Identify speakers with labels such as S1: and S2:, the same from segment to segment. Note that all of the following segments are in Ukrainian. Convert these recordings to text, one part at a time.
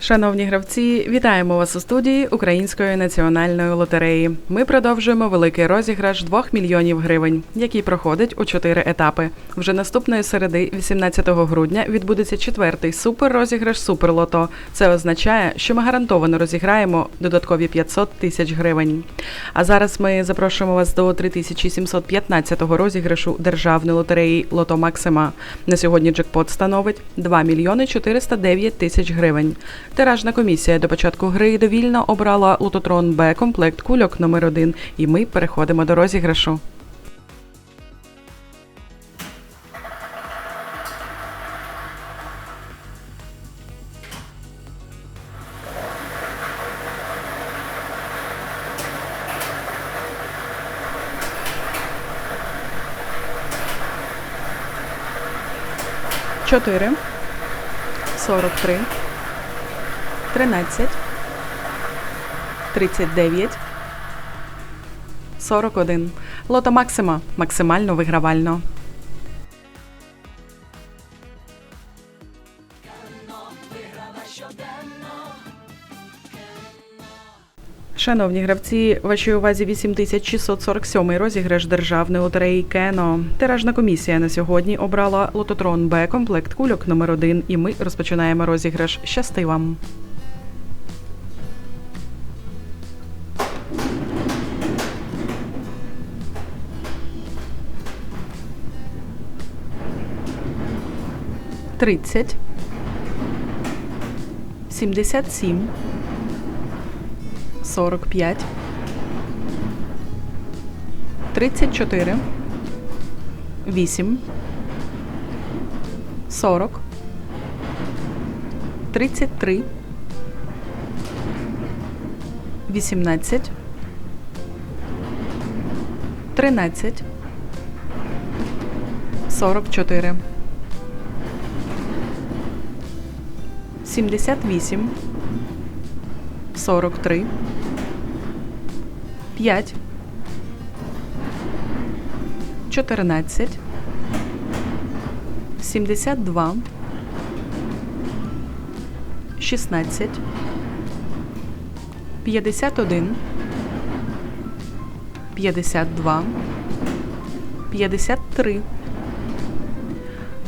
S1: Шановні гравці, вітаємо вас у студії Української національної лотереї. Ми продовжуємо великий розіграш 2 мільйонів гривень, який проходить у чотири етапи. Вже наступної середи, 18 грудня, відбудеться четвертий суперрозіграш Суперлото. Це означає, що ми гарантовано розіграємо додаткові 500 тисяч гривень. А зараз ми запрошуємо вас до 3715 розіграшу державної лотереї Лото Максима. На сьогодні джекпот становить 2 мільйони 409 тисяч гривень. Тиражна комісія до початку гри довільно обрала лототрон Б комплект кульок номер 1 і ми переходимо до розіграшу. Чотири. Сорок три. 13, 39, 41. Лото Максима. Максимально вигравально. Шановні гравці, вашій увазі 8647 розіграш державної лотереї Кено. Тиражна комісія на сьогодні обрала лототрон Б комплект кульок номер 1 і ми розпочинаємо розіграш. Щасти вам! 30, 77, 45, 34, 8, 40, 33, 18, 13, 44. 78 43 5 14 72 16 51 52 53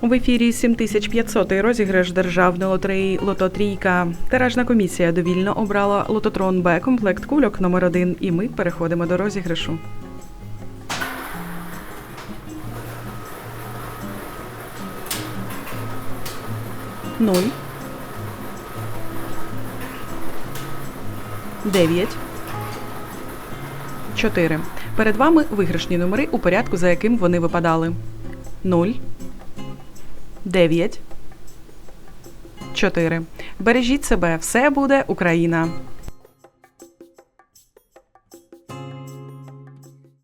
S1: В ефірі 7500 розіграш державної лотереї Лото Трійка. Тиражна комісія довільно обрала лототрон Б комплект кульок номер 1 і ми переходимо до розіграшу. Нуль. Дев'ять. Чотири. Перед вами виграшні номери у порядку, за яким вони випадали. Нуль. 9, 4. Бережіть себе, все буде Україна.